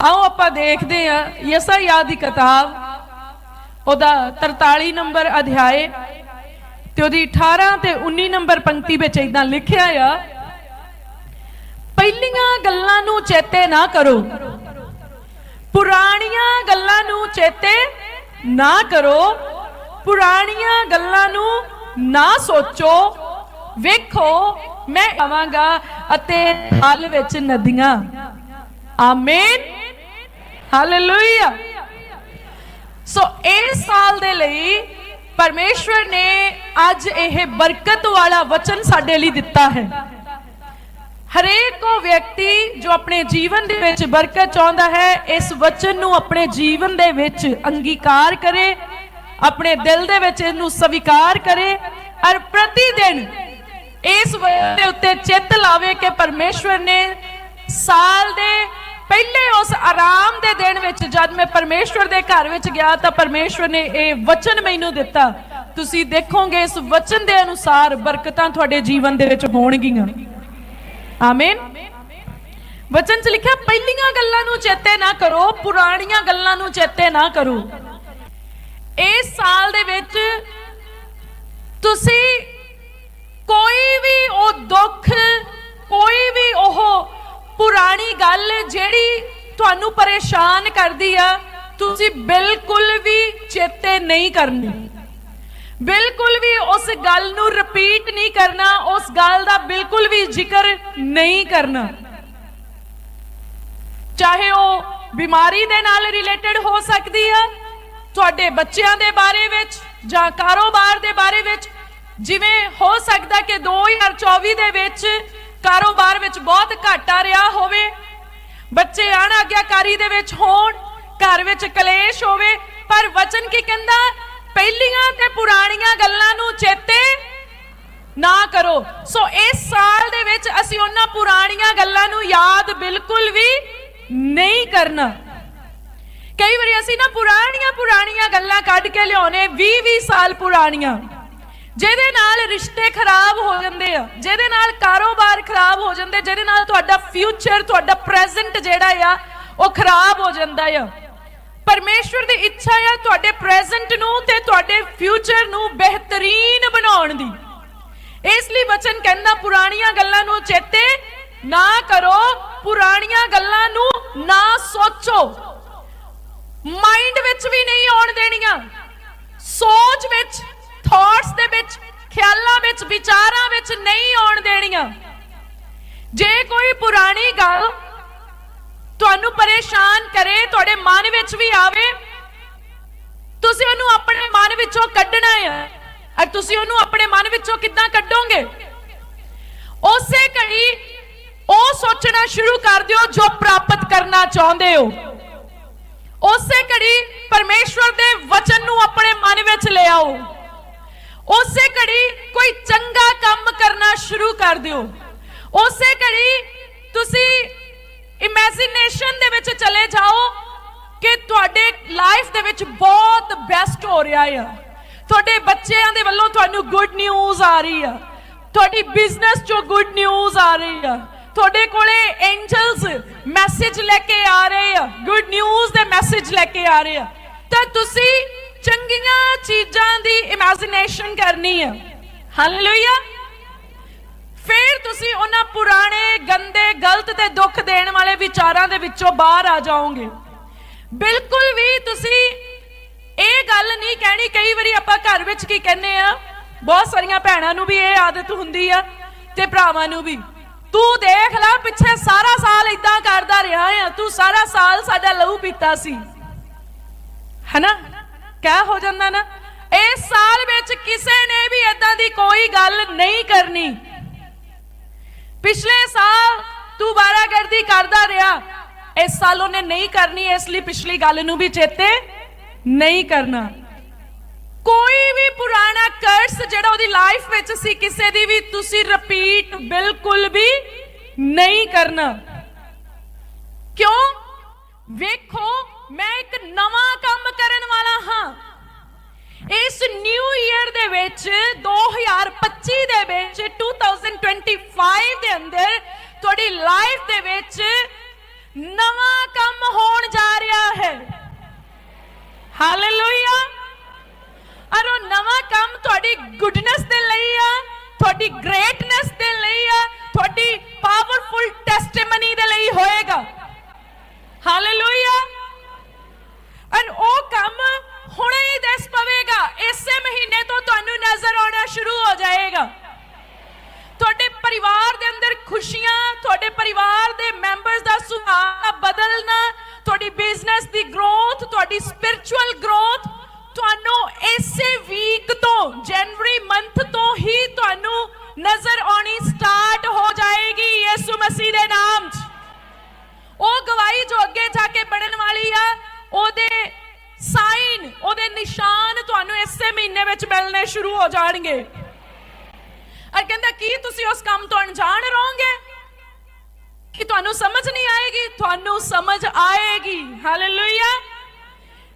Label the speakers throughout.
Speaker 1: ਆਓ ਆਪਾਂ ਦੇਖਦੇ ਹਾਂ ਯਸਾਇਆ ਦੀ ਕਿਤਾਬ, ਉਹਦਾ 43 ਨੰਬਰ ਅਧਿਆਏ ਤੇ ਉਹਦੀ 18 ਤੇ 19 ਨੰਬਰ ਪੰਕਤੀ ਵਿੱਚ ਇਦਾਂ ਲਿਖਿਆ ਆ, ਪਹਿਲੀਆਂ ਗੱਲਾਂ ਨੂੰ ਚੇਤੇ ਨਾ ਕਰੋ, ਪੁਰਾਣੀਆਂ ਗੱਲਾਂ ਨੂੰ ਚੇਤੇ ਨਾ ਕਰੋ, ਪੁਰਾਣੀਆਂ ਗੱਲਾਂ ਨੂੰ ਨਾ ਸੋਚੋ, ਵੇਖੋ ਮੈਂ ਆਵਾਂਗਾ ਅਤੇ ਹਲ ਵਿੱਚ ਨਦੀਆਂ। ਆਮੀਨ। ਹਾਲੇਲੂਇਆ ਸੋ ਇਸ ਸਾਲ ਦੇ ਲਈ ਪਰਮੇਸ਼ਵਰ ਨੇ ਅੱਜ ਇਹ ਬਰਕਤ ਵਾਲਾ ਵਚਨ ਸਾਡੇ ਲਈ ਦਿੱਤਾ ਹੈ। ਹਰੇਕ ਉਹ ਵਿਅਕਤੀ ਜੋ ਆਪਣੇ ਜੀਵਨ ਦੇ ਵਿੱਚ ਬਰਕਤ ਚਾਹੁੰਦਾ ਹੈ, ਇਸ ਵਚਨ ਨੂੰ ਆਪਣੇ ਜੀਵਨ ਦੇ ਵਿੱਚ ਅੰਗੀਕਾਰ ਕਰੇ, ਆਪਣੇ ਦਿਲ ਦੇ ਵਿੱਚ ਇਹਨੂੰ ਸਵੀਕਾਰ ਕਰੇ ਔਰ ਪ੍ਰਤੀ ਦਿਨ ਇਸ ਵਚਨ ਦੇ ਉੱਤੇ ਚਿੱਤ ਲਾਵੇ ਕਿ ਪਰਮੇਸ਼ਵਰ ਨੇ ਸਾਲ ਦੇ ਪਹਿਲੇ ਉਸ ਆਰਾਮ ਦੇ ਦਿਨ ਵਿੱਚ ਜਦ ਮੈਂ ਪਰਮੇਸ਼ਵਰ ਦੇ ਘਰ ਵਿੱਚ ਗਿਆ ਤਾਂ ਪਰਮੇਸ਼ਵਰ ਨੇ ਇਹ ਵਚਨ ਮੈਨੂੰ ਦਿੱਤਾ। ਤੁਸੀਂ ਦੇਖੋਗੇ ਇਸ ਵਚਨ ਦੇ ਅਨੁਸਾਰ ਬਰਕਤਾਂ ਤੁਹਾਡੇ ਜੀਵਨ ਦੇ ਵਿੱਚ ਹੋਣਗੀਆਂ। ਆਮੀਨ। ਵਚਨ 'ਚ ਲਿਖਿਆ, ਪਹਿਲੀਆਂ ਗੱਲਾਂ ਨੂੰ ਚੇਤੇ ਨਾ ਕਰੋ, ਪੁਰਾਣੀਆਂ ਗੱਲਾਂ ਨੂੰ ਚੇਤੇ ਨਾ ਕਰੋ। ਇਸ ਸਾਲ ਦੇ ਵਿੱਚ ਤੁਸੀਂ ਕੋਈ ਵੀ ਉਹ ਦੁੱਖ, ਕੋਈ ਵੀ ਉਹ ਪੁਰਾਣੀ ਗੱਲ ਜਿਹੜੀ ਤੁਹਾਨੂੰ ਪਰੇਸ਼ਾਨ ਕਰਦੀ ਆ, ਤੁਸੀਂ ਬਿਲਕੁਲ ਵੀ ਚੇਤੇ ਨਹੀਂ ਕਰਨੀ। ਬਿਲਕੁਲ ਵੀ ਉਸ ਗੱਲ ਨੂੰ ਰਿਪੀਟ ਨਹੀਂ ਕਰਨਾ, ਉਸ ਗੱਲ ਦਾ ਬਿਲਕੁਲ ਵੀ ਜ਼ਿਕਰ ਨਹੀਂ ਕਰਨਾ। ਚਾਹੇ ਉਹ ਬਿਮਾਰੀ ਦੇ ਨਾਲ ਰਿਲੇਟਡ ਹੋ ਸਕਦੀ ਆ, ਤੁਹਾਡੇ ਬੱਚਿਆਂ ਦੇ ਬਾਰੇ ਵਿੱਚ ਜਾਂ ਕਾਰੋਬਾਰ ਦੇ ਬਾਰੇ ਵਿੱਚ, ਜਿਵੇਂ ਹੋ ਸਕਦਾ ਕਿ 2024 ਦੇ ਵਿੱਚ ਕਾਰੋਬਾਰ ਵਿੱਚ ਬਹੁਤ ਘਾਟਾ ਰਿਹਾ ਹੋਵੇ, ਬੱਚੇ ਅਣਆਗਿਆਕਾਰੀ ਦੇ ਵਿੱਚ ਹੋਣ, ਘਰ ਵਿੱਚ ਕਲੇਸ਼ ਹੋਵੇ, ਪਰ ਵਚਨ ਕੀ ਕਹਿੰਦਾ? ਪਹਿਲੀਆਂ ਤੇ ਪੁਰਾਣੀਆਂ ਗੱਲਾਂ ਨੂੰ ਚੇਤੇ ਨਾ ਕਰੋ। ਸੋ ਇਸ ਸਾਲ ਦੇ ਵਿੱਚ ਅਸੀਂ ਉਹਨਾਂ ਪੁਰਾਣੀਆਂ ਗੱਲਾਂ ਨੂੰ ਯਾਦ ਬਿਲਕੁਲ ਵੀ ਨਹੀਂ ਕਰਨਾ। ਕਈ ਵਾਰੀ ਅਸੀਂ ਨਾ ਪੁਰਾਣੀਆਂ ਪੁਰਾਣੀਆਂ ਗੱਲਾਂ ਕੱਢ ਕੇ ਲਿਆਉਨੇ 20 20 ਸਾਲ ਪੁਰਾਣੀਆਂ। ਜਿਹਦੇ ਨਾਲ ਰਿਸ਼ਤੇ ਖਰਾਬ ਹੋ ਜਾਂਦੇ ਆ, ਜਿਹਦੇ ਨਾਲ ਕਾਰੋਬਾਰ ਖਰਾਬ ਹੋ ਜਾਂਦੇ, ਜਿਹਦੇ ਨਾਲ ਤੁਹਾਡਾ ਫਿਊਚਰ ਤੁਹਾਡਾ ਪ੍ਰੈਜ਼ੈਂਟ ਜਿਹੜਾ ਆ, ਉਹ ਖਰਾਬ ਹੋ ਜਾਂਦਾ ਆ। ਪਰਮੇਸ਼ਵਰ ਦੀ ਇੱਛਾ ਆ ਤੁਹਾਡੇ ਪ੍ਰੈਜ਼ੈਂਟ ਨੂੰ ਤੇ ਤੁਹਾਡੇ ਫਿਊਚਰ ਨੂੰ ਬਿਹਤਰੀਨ ਬਣਾਉਣ ਦੀ। ਇਸ ਲਈ ਬਚਨ ਕਹਿੰਦਾ, ਪੁਰਾਣੀਆਂ ਗੱਲਾਂ ਨੂੰ ਚੇਤੇ ਨਾ ਕਰੋ, ਪੁਰਾਣੀਆਂ ਗੱਲਾਂ ਨੂੰ ਨਾ ਸੋਚੋ। ਮਾਈਂਡ ਵਿੱਚ ਵੀ ਨਹੀਂ ਆਉਣ ਦੇਣੀਆਂ। ਸੋਚ ਵਿੱਚ ਥਾਟਸ ਦੇ ਵਿੱਚ, ਖਿਆਲਾਂ ਵਿੱਚ, ਵਿਚਾਰਾਂ ਵਿੱਚ ਨਹੀਂ ਆਉਣ ਦੇਣੀਆਂ। ਜੇ ਕੋਈ ਪੁਰਾਣੀ ਗੱਲ ਤੁਹਾਨੂੰ ਪਰੇਸ਼ਾਨ ਕਰੇ, ਤੁਹਾਡੇ ਮਨ ਵਿੱਚ ਵੀ ਆਵੇ, ਤੁਸੀਂ ਉਹਨੂੰ ਆਪਣੇ ਮਨ ਵਿੱਚੋਂ ਕੱਢਣਾ ਹੈ। ਔਰ ਤੁਸੀਂ ਉਹਨੂੰ ਆਪਣੇ ਮਨ ਵਿੱਚੋਂ ਕਿੱਦਾਂ ਕੱਢੋਗੇ? ਉਸੇ ਘੜੀ ਉਹ ਸੋਚਣਾ ਸ਼ੁਰੂ ਕਰ ਦਿਓ ਜੋ ਪ੍ਰਾਪਤ ਕਰਨਾ ਚਾਹੁੰਦੇ ਹੋ। ਉਸੇ ਘੜੀ ਪਰਮੇਸ਼ਵਰ ਦੇ ਵਚਨ ਨੂੰ ਆਪਣੇ ਮਨ ਵਿੱਚ ਲੈ ਆਓ। ਉਸੇ ਘੜੀ ਕੋਈ ਚੰਗਾ ਕੰਮ ਕਰਨਾ ਸ਼ੁਰੂ ਕਰ ਦਿਓ। ਉਸੇ ਘੜੀ ਤੁਸੀਂ ਇਮੇਜਿਨੇਸ਼ਨ ਦੇ ਵਿੱਚ ਚਲੇ ਜਾਓ ਕਿ ਤੁਹਾਡੇ ਲਾਈਫ ਦੇ ਵਿੱਚ ਬਹੁਤ ਬੈਸਟ ਹੋ ਰਿਹਾ ਆ। ਤੁਹਾਡੇ ਬੱਚਿਆਂ ਦੇ ਵੱਲੋਂ ਤੁਹਾਨੂੰ ਗੁੱਡ ਨਿਊਜ਼ ਆ ਰਹੀ ਆ। ਤੁਹਾਡੀ ਬਿਜ਼ਨਸ ਚੋਂ ਗੁੱਡ ਨਿਊਜ਼ ਆ ਰਹੀ ਆ। ਤੁਹਾਡੇ ਕੋਲੇ ਐਂਜਲਸ ਮੈਸੇਜ ਲੈ ਕੇ ਆ ਰਹੇ ਆ। ਗੁੱਡ ਨਿਊਜ਼ ਦੇ ਮੈਸੇਜ ਲੈ ਕੇ ਆ ਰਹੇ ਆ। ਤਾਂ ਤੁਸੀਂ ਚੰਗੀਆਂ ਚੀਜ਼ਾਂ ਦੀ ਇਮੇਜਿਨੇਸ਼ਨ ਕਰਨੀ ਆ। ਹਾਲੇਲੂਇਆ ਫਿਰ ਤੁਸੀਂ ਉਹਨਾਂ ਪੁਰਾਣੇ, ਗੰਦੇ, ਗਲਤ ਤੇ ਦੁੱਖ ਦੇਣ ਵਾਲੇ ਵਿਚਾਰਾਂ ਦੇ ਵਿੱਚੋਂ ਬਾਹਰ ਆ ਜਾਓਗੇ। ਬਿਲਕੁਲ ਵੀ ਤੁਸੀਂ ਇਹ ਗੱਲ ਨਹੀਂ ਕਹਿਣੀ, ਕਈ ਵਾਰੀ ਆਪਾਂ ਘਰ ਵਿੱਚ ਕੀ ਕਹਿੰਦੇ ਆ, ਬਹੁਤ ਸਾਰੀਆਂ ਭੈਣਾਂ ਨੂੰ ਵੀ ਇਹ ਆਦਤ ਹੁੰਦੀ ਆ ਤੇ ਭਰਾਵਾਂ ਨੂੰ ਵੀ। ਤੂੰ ਦੇਖ ਲੈ, ਪਿੱਛੇ ਸਾਰਾ ਸਾਲ ਇਦਾਂ ਕਰਦਾ ਰਿਹਾ ਆ, ਤੂੰ ਸਾਰਾ ਸਾਲ ਸਾਡਾ ਲਹੂ ਪੀਤਾ ਸੀ। ਹਨਾ? ਕਿਆ ਹੋ ਜਾਂਦਾ ਨਾ? ਇਸ ਸਾਲ ਵਿੱਚ ਕਿਸੇ ਨੇ ਵੀ ਇਦਾਂ ਦੀ ਕੋਈ ਗੱਲ ਨਹੀਂ ਕਰਨੀ। ਪਿਛਲੇ ਸਾਲ ਤੂੰ ਬਾਰਾਗਰਦੀ ਕਰਦਾ ਰਿਹਾ। ਇਸ ਸਾਲ ਉਹਨੇ ਨਹੀਂ ਕਰਨੀ, ਇਸ ਲਈ ਪਿਛਲੀ ਗੱਲ ਨੂੰ ਵੀ ਚੇਤੇ ਨਹੀਂ ਕਰਨਾ। ਕੋਈ ਵੀ ਪੁਰਾਣਾ ਕਰਸ ਜਿਹੜਾ ਉਹਦੀ ਲਾਈਫ ਵਿੱਚ ਸੀ, ਕਿਸੇ ਦੀ ਵੀ ਤੁਸੀਂ ਰਿਪੀਟ ਬਿਲਕੁਲ ਵੀ ਨਹੀਂ ਕਰਨਾ। ਕਿਉਂ? ਵੇਖੋ ਮੈਂ ਇੱਕ ਨਵਾਂ ਕੰਮ ਕਰਨ ਵਾਲਾ ਹਾਂ। ਇਸ ਨਿਊ ਈਅਰ ਦੇ ਵਿੱਚ 2025 ਦੇ ਵਿੱਚ 2025 ਦੇ ਅੰਦਰ, ਤੁਹਾਡੀ ਲਾਈਫ ਦੇ ਵਿੱਚ ਨਵਾਂ ਕੰਮ ਹੋਣ ਜਾ ਰਿਹਾ ਹੈ। ਹਾਲੇਲੂਇਆ ਔਰ ਉਹ ਨਵਾਂ ਕੰਮ ਤੁਹਾਡੀ ਗੁੱਡਨੈਸ ਦੇ ਲਈ ਆ, ਤੁਹਾਡੀ ਗ੍ਰੇਟਨੈਸ ਦੇ ਲਈ ਆ, ਤੁਹਾਡੀ ਪਾਵਰਫੁਲ ਟੈਸਟੀਮਨੀ ਦੇ ਲਈ ਹੋਏਗਾ। ਹਾਲੇਲੂਇਆ ਔਰ ਉਹ ਕੰਮ ਹੁਣੇ ਹੀ ਦਿਸ ਪਵੇਗਾ। ਇਸੇ ਮਹੀਨੇ ਤੋਂ ਤੁਹਾਨੂੰ ਨਜ਼ਰ ਆਉਣਾ ਸ਼ੁਰੂ ਹੋ ਜਾਏਗਾ। ਤੁਹਾਡੇ ਪਰਿਵਾਰ ਦੇ ਅੰਦਰ ਖੁਸ਼ੀਆਂ, ਤੁਹਾਡੇ ਪਰਿਵਾਰ ਦੇ ਮੈਂਬਰਸ ਦਾ ਸੁਭਾਅ ਬਦਲਣਾ, ਤੁਹਾਡੀ ਬਿਜ਼ਨਸ ਦੀ ਗਰੋਥ ਤੁਹਾਡੀ ਸਪਿਰਚੁਅਲ ਗਰੋਥ ਤੁਹਾਨੂੰ ਇਸੇ ਵੀਕ ਤੋਂ ਜਨਵਰੀ ਮੰਥ ਤੋਂ ਹੀ ਤੁਹਾਨੂੰ ਨਜ਼ਰ ਆਉਣੀ ਸਟਾਰਟ ਹੋ ਜਾਏਗੀ ਯਿਸੂ ਮਸੀਹ ਦੇ ਨਾਮ 'ਚ। ਉਹ ਗਵਾਹੀ ਜੋ ਅੱਗੇ ਜਾ ਕੇ ਬਣਨ ਵਾਲੀ ਆ। ਉਹਦੇ ਸਾਈਨ ਉਹਦੇ ਨਿਸ਼ਾਨ ਤੁਹਾਨੂੰ ਇਸੇ ਮਹੀਨੇ ਵਿੱਚ ਮਿਲਣੇ ਸ਼ੁਰੂ ਹੋ ਜਾਣਗੇ। ਔਰ ਕਹਿੰਦਾ, ਕੀ ਤੁਸੀਂ ਉਸ ਕੰਮ ਤੋਂ ਅਣਜਾਣ ਰਹੋਗੇ? ਕਿ ਤੁਹਾਨੂੰ ਸਮਝ ਨਹੀਂ ਆਏਗੀ? ਤੁਹਾਨੂੰ ਸਮਝ ਆਏਗੀ। ਹਾਲੇਲੂਇਆ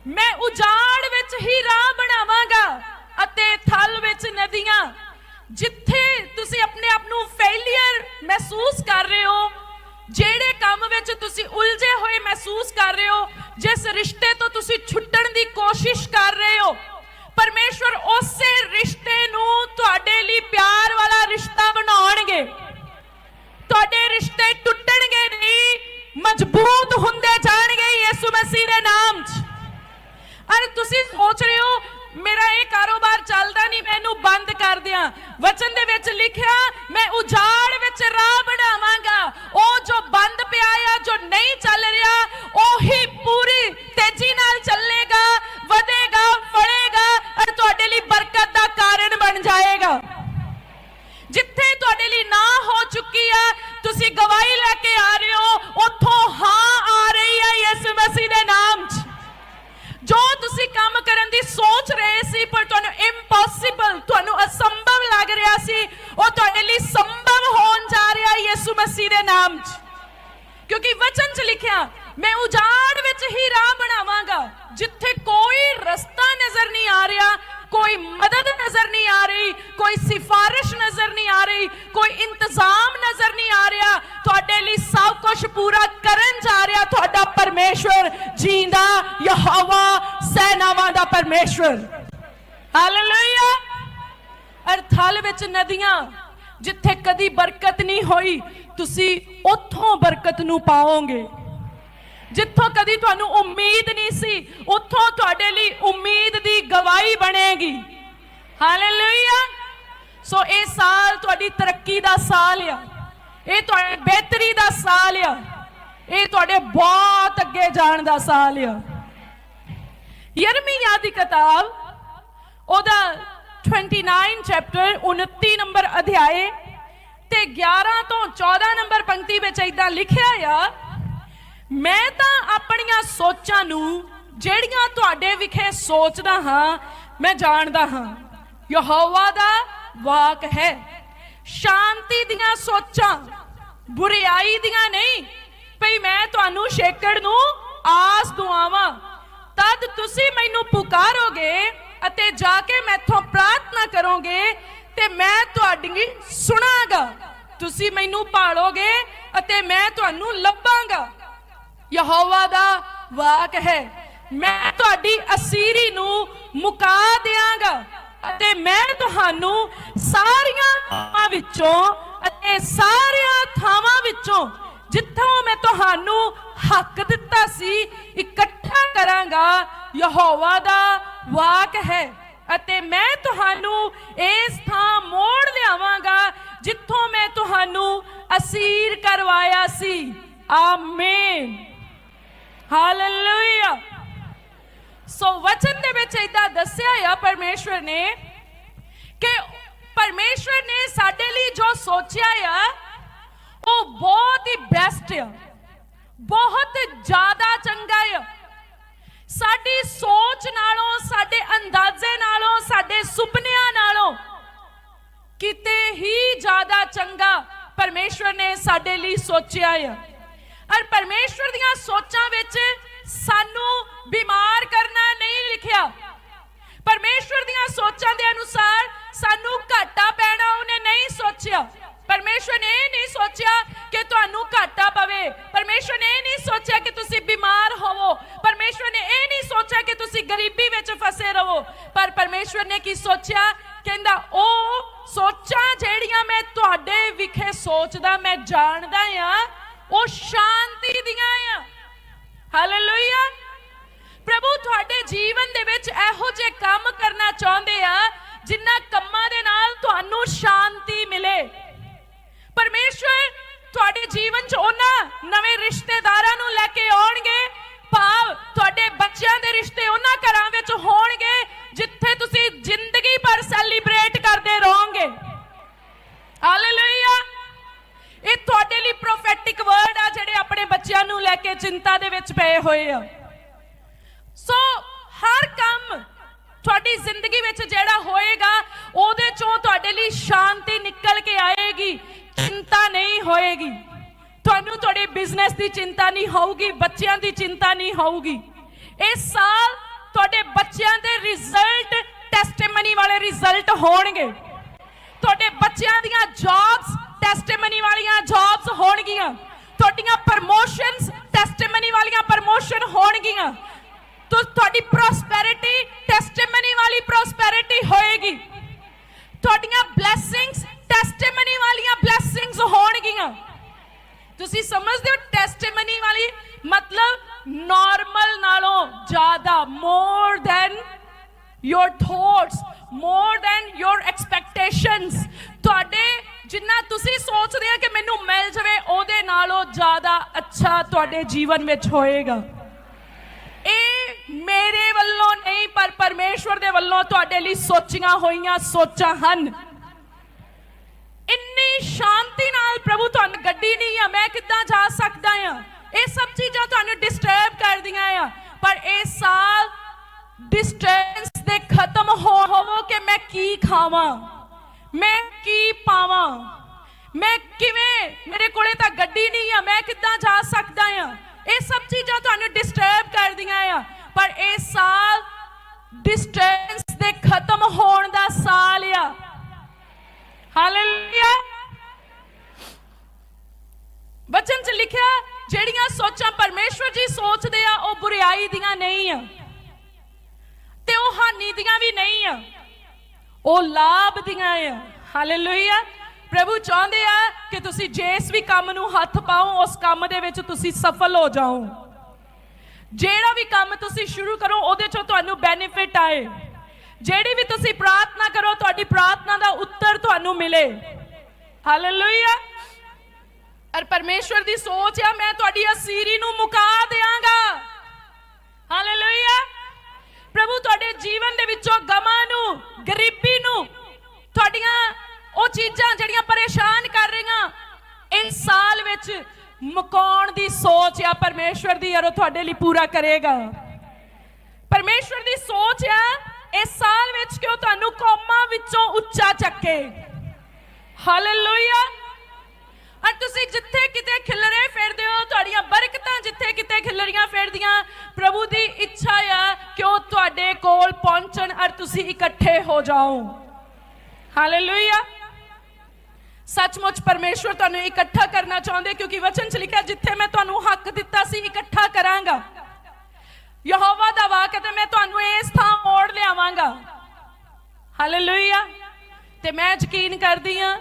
Speaker 1: ਮੈਂ ਉਜਾੜ ਵਿੱਚ ਹੀ ਰਾਹ ਬਣਾਵਾਂਗਾ ਅਤੇ ਥਲ ਵਿੱਚ ਨਦੀਆਂ, ਜਿੱਥੇ ਤੁਸੀਂ ਆਪਣੇ ਆਪ ਨੂੰ ਫੇਲਿਅਰ ਮਹਿਸੂਸ ਕਰ ਰਹੇ ਹੋ ਜਿਹੜੇ ਕੰਮ ਵਿੱਚ ਤੁਸੀਂ ਉਲਝੇ ਹੋਏ ਮਹਿਸੂਸ ਕਰ ਰਹੇ ਹੋ, ਜਿਸ ਰਿਸ਼ਤੇ ਤੋਂ ਤੁਸੀਂ ਛੁੱਟਣ ਦੀ ਕੋਸ਼ਿਸ਼ ਕਰ ਰਹੇ ਹੋ, ਪਰਮੇਸ਼ਵਰ ਉਸੇ ਰਿਸ਼ਤੇ ਤੁਸੀਂ ਗਵਾਹੀ ਲੈ ਕੇ ਆ ਰਹੇ ਹੋ, ਉੱਥੋਂ ਹਾਂ ਆ ਰਹੀ ਹੈ ਯਿਸੂ ਮਸੀਹ ਦੇ ਨਾਮ 'ਚ। ਜੋ ਤੁਸੀਂ ਕੰਮ ਕਰਨ ਦੀ ਸੋਚ ਰਹੇ ਸੀ, ਪਰ ਤੁਹਾਨੂੰ ਇੰਪੋਸੀਬਲ ਤੁਹਾਨੂੰ ਅਸੰਭਵ ਲੱਗ ਰਿਹਾ ਸੀ, ਉਹ ਤੁਹਾਡੇ ਲਈ ਸੰਭਵ ਹੋਣ ਜਾ ਰਿਹਾ ਹੈ ਯਿਸੂ ਮਸੀਹ ਦੇ ਨਾਮ 'ਚ। ਕਿਉਂਕਿ ਵਚਨ 'ਚ ਲਿਖਿਆ, ਮੈਂ ਉਜਾੜ ਵਿੱਚ ਹੀ ਰਾਹ ਬਣਾਵਾਂਗਾ, ਜਿੱਥੇ ਕੋਈ ਰਸਤਾ ਨਜ਼ਰ ਨਹੀਂ ਆ ਰਿਹਾ, ਕੋਈ ਮਦਦ ਨਜ਼ਰ ਨਹੀਂ ਆ ਰਹੀ, ਕੋਈ ਸਿਫਾਰਿਸ਼ ਨਜ਼ਰ ਨਹੀਂ ਆ ਰਹੀ, ਕੋਈ ਇੰਤਜ਼ਾਮ ਨਜ਼ਰ ਨਹੀਂ ਸਭ ਕੁਝ ਪੂਰਾ ਕਰਨ ਜਾ ਰਿਹਾ ਤੁਹਾਡਾ ਪਰਮੇਸ਼ਵਰ, ਜੀਂਦਾ ਯਹੋਵਾ ਸੈਨਾਵਾਂ ਦਾ ਪਰਮੇਸ਼ਵਰ। ਹਾਲੇਲੂਇਆ ਅਰ ਵਿੱਚ ਨਦੀਆਂ ਜਿੱਥੇ ਕਦੀ ਬਰਕਤ ਨਹੀਂ ਹੋਈ, ਤੁਸੀਂ ਉੱਥੋਂ ਬਰਕਤ ਨੂੰ ਪਾਓਗੇ। ਜਿੱਥੋਂ ਕਦੀ ਤੁਹਾਨੂੰ ਉਮੀਦ ਨਹੀਂ ਸੀ, ਉੱਥੋਂ ਤੁਹਾਡੇ ਲਈ ਉਮੀਦ ਦੀ ਗਵਾਹੀ ਬਣੇਗੀ। ਹਾਲੇਲੂਇਆ ਸੋ ਇਹ ਸਾਲ ਤੁਹਾਡੀ ਤਰੱਕੀ ਦਾ ਸਾਲ ਆ। ਇਹ ਤੁਹਾਡੀ ਬਿਹਤਰੀ ਦਾ ਸਾਲ ਆ। ਇਹ ਤੁਹਾਡੇ ਬਹੁਤ ਅੱਗੇ ਜਾਣ ਦਾ ਸਾਲ ਆ। ਯਰਮੀਆ ਦੀ ਕਿਤਾਬ, ਉਹਦਾ 29 ਚੈਪਟਰ 29 ਨੰਬਰ ਅਧਿਆਏ ਤੇ 11 ਤੋਂ 14 ਨੰਬਰ ਪੰਕਤੀ ਵਿੱਚ ਇਦਾਂ ਲਿਖਿਆ ਆ, ਮੈਂ ਤਾਂ ਆਪਣੀਆਂ ਸੋਚਾਂ ਨੂੰ, ਜਿਹੜੀਆਂ ਤੁਹਾਡੇ ਵਿਖੇ ਸੋਚਦਾ ਹਾਂ, ਮੈਂ ਜਾਣਦਾ ਹਾਂ। ਯਹੋਵਾ ਦਾ ਵਾਕ ਹੈ। ਸ਼ਾਂਤੀ ਦੀਆਂ ਸੋਚਾਂ, ਬੁਰੀਾਈ ਦੀਆਂ ਨਹੀਂ। ਭਈ ਮੈਂ ਤੁਹਾਨੂੰ ਛੇਕੜ ਨੂੰ ਆਸ ਦੁਆਵਾਂ। ਤਦ ਤੁਸੀਂ ਮੈਨੂੰ ਪੁਕਾਰੋਗੇ ਅਤੇ ਜਾ ਕੇ ਮੈਥੋਂ ਪ੍ਰਾਰਥਨਾ ਕਰੋਗੇ ਤੇ ਮੈਂ ਤੁਹਾਡੀ ਸੁਣਾਗਾ। ਤੁਸੀਂ ਮੈਨੂੰ ਭਾਲੋਗੇ ਅਤੇ ਮੈਂ ਤੁਹਾਨੂੰ ਲੱਭਾਂਗਾ। ਯਹੋਵਾ ਦਾ ਵਾਕ ਹੈ, ਮੈਂ ਤੁਹਾਡੀ ਅਸੀਰੀ ਨੂੰ ਮੁਕਾ ਦਿਆਂਗਾ। ਅਤੇ ਮੈਂ ਤੁਹਾਨੂੰ ਸਾਰੀਆਂ ਥਾਵਾਂ ਵਿੱਚੋਂ ਅਤੇ ਸਾਰੀਆਂ ਥਾਵਾਂ ਵਿੱਚੋਂ ਜਿੱਥੋਂ ਮੈਂ ਤੁਹਾਨੂੰ ਹੱਕ ਦਿੱਤਾ ਸੀ, ਇਕੱਠਾ ਕਰਾਂਗਾ, ਯਹੋਵਾ ਦਾ ਵਾਕ ਹੈ। ਅਤੇ ਮੈਂ ਤੁਹਾਨੂੰ ਇਸ ਥਾਂ ਮੋੜ ਲਿਆਵਾਂਗਾ, ਜਿੱਥੋਂ ਮੈਂ ਤੁਹਾਨੂੰ ਅਸੀਰ ਕਰਵਾਇਆ ਸੀ। ਆਮੀਨ ਹਾਲੇਲੂਇਆ ਸੋ ਵਚਨ ਦੱਸਿਆ ਆ ਪਰਮੇਸ਼ਵਰ ਨੇ ਕਿ ਪਰਮੇਸ਼ਵਰ ਨੇ ਸਾਡੇ ਲਈ ਜੋ ਸੋਚਿਆ ਆ, ਉਹ ਬਹੁਤ ਹੀ ਬੈਸਟ ਆ। ਬਹੁਤ ਜ਼ਿਆਦਾ ਚੰਗਾ ਆ। ਸਾਡੀ ਸੋਚ ਨਾਲੋਂ, ਸਾਡੇ ਅੰਦਾਜ਼ੇ ਨਾਲੋਂ, ਸਾਡੇ ਸੁਪਨਿਆਂ ਨਾਲੋਂ ਕਿਤੇ ਹੀ ਜ਼ਿਆਦਾ ਚੰਗਾ ਪਰਮੇਸ਼ਵਰ ਨੇ ਸਾਡੇ ਲਈ ਸੋਚਿਆ ਆ। ਔਰ ਪਰਮੇਸ਼ਵਰ ਦੀਆਂ ਸੋਚਾਂ ਵਿੱਚ ਸਾਨੂੰ ਬਿਮਾਰ ਕਰਨਾ ਪਰਮੇਸ਼ਵਰ ਦੀਆਂ ਸੋਚਾਂ ਦੇ ਅਨੁਸਾਰ ਸਾਨੂੰ ਘਾਟਾ ਪੈਣਾ, ਉਹਨੇ ਨਹੀਂ ਸੋਚਿਆ। ਪਰਮੇਸ਼ਵਰ ਨੇ ਇਹ ਨਹੀਂ ਸੋਚਿਆ ਕਿ ਤੁਹਾਨੂੰ ਘਾਟਾ ਪਵੇ। ਪਰਮੇਸ਼ਵਰ ਨੇ ਇਹ ਨਹੀਂ ਸੋਚਿਆ ਕਿ ਤੁਸੀਂ ਬਿਮਾਰ ਹੋਵੋ। ਪਰਮੇਸ਼ਵਰ ਨੇ ਇਹ ਨਹੀਂ ਸੋਚਿਆ ਕਿ ਤੁਸੀਂ ਗਰੀਬੀ ਵਿੱਚ ਫਸੇ ਰਹੋ। ਪਰ ਪਰਮੇਸ਼ਵਰ ਨੇ ਕੀ ਸੋਚਿਆ? ਕਹਿੰਦਾ, ਉਹ ਸੋਚਾਂ ਜਿਹੜੀਆਂ ਮੈਂ ਤੁਹਾਡੇ ਵਿਖੇ ਸੋਚਦਾ, ਮੈਂ ਜਾਣਦਾ ਆ ਉਹ ਇਹੋ ਜਿਹੇ ਕੰਮ ਕਰਨਾ ਚਾਹੁੰਦੇ ਆ ਜਿਨ੍ਹਾਂ ਕੰਮਾਂ ਦੇ ਨਾਲ ਤੁਹਾਨੂੰ ਸ਼ਾਂਤੀ ਮਿਲੇ। ਪਰਮੇਸ਼ਵਰ, ਤੁਹਾਡੇ ਜੀਵਨ 'ਚ ਉਹਨਾਂ ਨਵੇਂ ਰਿਸ਼ਤੇਦਾਰਾਂ ਨੂੰ ਲੈ ਕੇ ਆਉਣਗੇ। ਭਾਵ ਤੁਹਾਡੇ ਬੱਚਿਆਂ ਦੇ ਰਿਸ਼ਤੇ ਉਹਨਾਂ ਘਰਾਂ ਵਿੱਚ ਹੋਣਗੇ ਜਿੱਥੇ ਤੁਸੀਂ ਜ਼ਿੰਦਗੀ ਭਰ ਸੈਲੀਬ੍ਰੇਟ ਕਰਦੇ ਰਹੋਗੇ। ਹਾਲੇਲੂਇਆ ਇਹ ਤੁਹਾਡੇ ਲਈ ਪ੍ਰੋਫੈਟਿਕ ਵਰਡ ਆ ਜਿਹੜੇ ਆਪਣੇ ਬੱਚਿਆਂ ਨੂੰ ਲੈ ਕੇ ਚਿੰਤਾ ਦੇ ਵਿੱਚ ਪਏ ਹੋਏ ਆ। ਸੋ ਹਰ ਤੁਹਾਡੀ ਜ਼ਿੰਦਗੀ ਵਿੱਚ ਜਿਹੜਾ ਹੋਏਗਾ, ਉਹਦੇ ਚੋਂ ਤੁਹਾਡੇ ਲਈ ਸ਼ਾਂਤੀ ਨਿਕਲ ਕੇ ਆਏਗੀ। ਚਿੰਤਾ ਨਹੀਂ ਹੋਏਗੀ। ਤੁਹਾਨੂੰ ਤੁਹਾਡੇ ਬਿਜ਼ਨਸ ਦੀ ਚਿੰਤਾ ਨਹੀਂ ਹੋਊਗੀ, ਬੱਚਿਆਂ ਦੀ ਚਿੰਤਾ ਨਹੀਂ ਹੋਊਗੀ। ਇਸ ਸਾਲ ਤੁਹਾਡੇ ਬੱਚਿਆਂ ਦੇ ਰਿਜ਼ਲਟ ਟੈਸਟੀਮਨੀ ਵਾਲੇ ਰਿਜ਼ਲਟ ਹੋਣਗੇ। ਤੁਹਾਡੇ ਬੱਚਿਆਂ ਦੀਆਂ ਜੌਬਸ ਜਿੰਨਾ ਤੁਸੀਂ ਸੋਚਦੇ ਆ ਕਿ ਮੈਨੂੰ ਮਿਲ ਜਾਵੇ, ਉਹਦੇ ਨਾਲੋਂ ਜ਼ਿਆਦਾ ਅੱਛਾ ਤੁਹਾਡੇ ਜੀਵਨ ਵਿੱਚ ਹੋਏਗਾ। ਇਹ ਮੇਰੇ ਵੱਲੋਂ ਨਹੀਂ, ਪਰ ਪਰਮੇਸ਼ਵਰ ਦੇ ਵੱਲੋਂ ਤੁਹਾਡੇ ਲਈ ਸੋਚੀਆਂ ਹੋਈਆਂ ਸੋਚਾਂ ਹਨ। ਇੰਨੀ ਸ਼ਾਂਤੀ ਨਾਲ ਪ੍ਰਭੂ ਤੁਹਾਨੂੰ ਗੱਡੀ ਨਹੀਂ ਆ, ਮੈਂ ਕਿੱਦਾਂ ਜਾ ਸਕਦਾ ਆ? ਇਹ ਸਭ ਚੀਜ਼ਾਂ ਤੁਹਾਨੂੰ ਡਿਸਟਰਬ ਕਰਦੀਆਂ ਆ। ਪਰ ਇਹ ਸਾਲ ਡਿਸਟੈਂਸ ਦੇ ਖਤਮ ਹੋ ਹੋਵੋ ਕਿ ਮੈਂ ਕੀ ਖਾਵਾਂ? ਮੈਂ ਕੀ ਪਾਵਾਂ? ਮੈਂ ਕਿਵੇਂ? ਮੇਰੇ ਕੋਲੇ ਤਾਂ ਗੱਡੀ ਨਹੀਂ ਆ, ਮੈਂ ਕਿੱਦਾਂ ਜਾ ਸਕਦਾ ਆ? ਇਹ ਸਭ ਚੀਜ਼ਾਂ ਤੁਹਾਨੂੰ ਡਿਸਟਰਬ ਕਰਦੀਆਂ ਆ। ਪਰ ਇਹ ਸਾਲ ਡਿਸਟੈਂਸ ਦੇ ਖਤਮ ਹੋਣ ਦਾ ਸਾਲ ਆ। ਹਾਲੇਲੂਇਆ ਵਚਨ ਚ ਲਿਖਿਆ, ਜਿਹੜੀਆਂ ਸੋਚਾਂ ਪਰਮੇਸ਼ਵਰ ਜੀ ਸੋਚਦੇ ਆ, ਉਹ ਬੁਰੀਾਈ ਦੀਆਂ ਨਹੀਂ ਆ। ਤੇ ਉਹ ਹਾਨੀ ਦੀਆਂ ਵੀ ਨਹੀਂ ਆ। ਉਹ ਲਾਭ ਦੀਆਂ ਆ। ਹਾਲੇਲੂਇਆ ਪ੍ਰਭੂ ਚਾਹੁੰਦੇ ਆ ਕਿ ਤੁਸੀਂ ਜਿਸ ਵੀ ਕੰਮ ਨੂੰ ਹੱਥ ਪਾਓ, ਉਸ ਕੰਮ ਦੇ ਵਿੱਚ ਤੁਸੀਂ ਸਫਲ ਹੋ ਜਾਓ। ਜਿਹੜਾ ਵੀ ਕੰਮ ਤੁਸੀਂ ਸ਼ੁਰੂ ਕਰੋ, ਉਹਦੇ ਚੋਂ ਤੁਹਾਨੂੰ ਬੈਨੀਫਿਟ ਆਏ। ਜਿਹੜੀ ਵੀ ਤੁਸੀਂ ਪ੍ਰਾਰਥਨਾ ਕਰੋ, ਤੁਹਾਡੀ ਪ੍ਰਾਰਥਨਾ ਦਾ ਉੱਤਰ ਤੁਹਾਨੂੰ ਮਿਲੇ। ਹਾਲੇਲੂਇਆ ਅਰ ਪਰਮੇਸ਼ਵਰ ਦੀ ਸੋਚ ਆ, ਮੈਂ ਤੁਹਾਡੀ ਅਸੀਰੀ ਨੂੰ ਮੁਕਾ ਦੇਵਾਂਗਾ ਹਾਲੇਲੂਇਆ ਪ੍ਰਭੂ ਤੁਹਾਡੇ ਜੀਵਨ ਦੇ ਵਿੱਚੋਂ ਗਮਾਂ ਨੂੰ ਗਰੀਬੀ ਨੂੰ ਤੁਹਾਡੀਆਂ ਉਹ ਚੀਜ਼ਾਂ ਜਿਹੜੀਆਂ ਪਰੇਸ਼ਾਨ ਕਰ ਰਹੀਆਂ ਇਸ ਸਾਲ ਵਿੱਚ ਮੁਕਾਉਣ ਦੀ ਸੋਚ ਆ, ਪਰਮੇਸ਼ਵਰ ਦੀ ਯਾਰ ਤੁਹਾਡੇ ਲਈ ਪੂਰਾ ਕਰੇਗਾ। ਪਰਮੇਸ਼ਵਰ ਦੀ ਸੋਚ ਆ, ਇਸ ਸਾਲ ਵਿੱਚ ਕਿ ਉਹ ਤੁਹਾਨੂੰ ਕੌਮਾਂ ਵਿੱਚੋਂ ਉੱਚਾ ਚੱਕੇ? ਹਾਲੇਲੂਇਆ ਔਰ ਤੁਸੀਂ ਜਿੱਥੇ ਕਿਤੇ ਖਿਲਰੇ ਫਿਰਦੇ ਹੋ, ਤੁਹਾਡੀਆਂ ਬਰਕਤਾਂ ਜਿੱਥੇ ਕਿਤੇ ਖਿਲਰੀਆਂ ਫਿਰਦੀਆਂ, ਪ੍ਰਭੂ ਦੀ ਇੱਛਾ ਆ ਕਿ ਉਹ ਤੁਹਾਡੇ ਕੋਲ ਪਹੁੰਚਣ ਔਰ ਤੁਸੀਂ ਇਕੱਠੇ ਹੋ ਜਾਓ। ਹਾਲੇਲੂਇਆ ਸੱਚਮੁੱਚ ਪਰਮੇਸ਼ਵਰ ਤੁਹਾਨੂੰ ਇਕੱਠਾ ਕਰਨਾ ਚਾਹੁੰਦੇ ਕਿਉਂਕਿ ਵਚਨ ਚ ਲਿਖਿਆ, ਜਿੱਥੇ ਮੈਂ ਤੁਹਾਨੂੰ ਹੱਕ ਦਿੱਤਾ ਸੀ, ਇਕੱਠਾ ਕਰਾਂਗਾ। ਯਹੋਵਾ ਦਾ ਵਾਕ ਤੇ ਮੈਂ ਤੁਹਾਨੂੰ ਇਸ ਥਾਂ ਮੋੜ ਲਿਆਵਾਂਗਾ। ਹਾਲੇਲੂਇਆ ਤੇ ਮੈਂ ਯਕੀਨ ਕਰਦੀ ਆ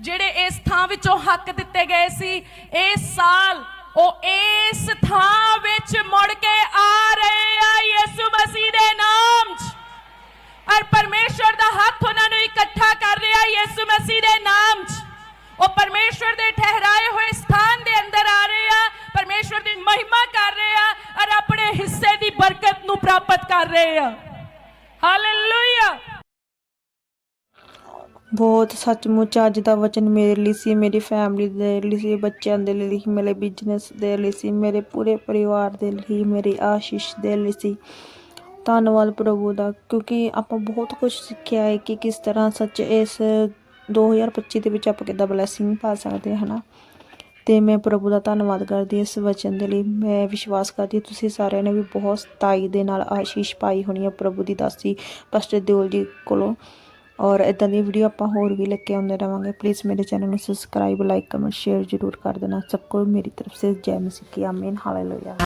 Speaker 1: ਜਿਹੜੇ ਇਸ ਥਾਂ ਵਿੱਚੋਂ ਹੱਕ ਦਿੱਤੇ ਗਏ ਸੀ, ਇਸ ਸਾਲ ਉਹ ਇਸ ਥਾਂ ਵਿੱਚ ਮੁੜ ਕੇ ਆ ਰਹੇ ਆ, ਯਿਸੂ ਰਹੇ ਆ। ਹਾਲੇਲੂਇਆ
Speaker 2: ਬਹੁਤ ਸੱਚਮੁੱਚ ਅੱਜ ਦਾ ਵਚਨ ਮੇਰੇ ਲਈ ਸੀ, ਮੇਰੀ ਫੈਮਿਲੀ ਦੇ ਲਈ ਸੀ, ਬੱਚਿਆਂ ਦੇ ਲਈ ਮੇਰੇ ਬਿਜ਼ਨਸ ਦੇ ਲਈ ਸੀ, ਮੇਰੇ ਪੂਰੇ ਪਰਿਵਾਰ ਦੇ ਲਈ, ਮੇਰੀ ਆਸ਼ੀਸ਼ ਦੇ ਲਈ ਸੀ। ਧੰਨਵਾਦ ਪ੍ਰਭੂ ਦਾ, ਕਿਉਂਕਿ ਆਪਾਂ ਬਹੁਤ ਕੁਝ ਸਿੱਖਿਆ ਹੈ ਕਿ ਕਿਸ ਤਰ੍ਹਾਂ ਸੱਚ ਇਸ 2025 ਦੇ ਵਿੱਚ ਆਪਾਂ ਕਿੱਦਾਂ ਬਲੇਸਿੰਗ ਪਾ ਸਕਦੇ ਹਾਂ, ਹਨਾ? ਤੇ ਮੈਂ ਪ੍ਰਭੂ ਦਾ ਧੰਨਵਾਦ ਕਰਦੀ ਇਸ ਵਚਨ ਦੇ ਲਈ। ਮੈਂ ਵਿਸ਼ਵਾਸ ਕਰਦੀ ਤੁਸੀਂ ਸਾਰਿਆਂ ਨੇ ਵੀ ਬਹੁਤ ਸਤਾਈ ਦੇ ਨਾਲ ਆਸ਼ੀਸ਼ ਪਾਈ ਹੋਣੀ ਹੈ ਪ੍ਰਭੂ ਦੀ ਦਾਸੀ ਪਾਸਟਰ ਦਿਓਲ ਜੀ ਕੋਲੋਂ। ਔਰ ਇਦਾਂ ਦੀ ਵੀਡੀਓ ਆਪਾਂ ਹੋਰ ਵੀ ਲੈ ਕੇ ਆਉਂਦੇ ਰਵਾਂਗੇ। ਪਲੀਜ਼ ਮੇਰੇ ਚੈਨਲ ਨੂੰ ਸਬਸਕ੍ਰਾਈਬ ਲਾਈਕ ਕਮੈਂਟ ਸ਼ੇਅਰ ਜ਼ਰੂਰ ਕਰ ਦੇਣਾ। ਸਭ ਕੋ ਮੇਰੀ ਤਰਫ ਸੇ ਜੈ ਮਸੀਹ ਕੀ, ਆਮੀਨ। ਹਾਲੇਲੂਇਆ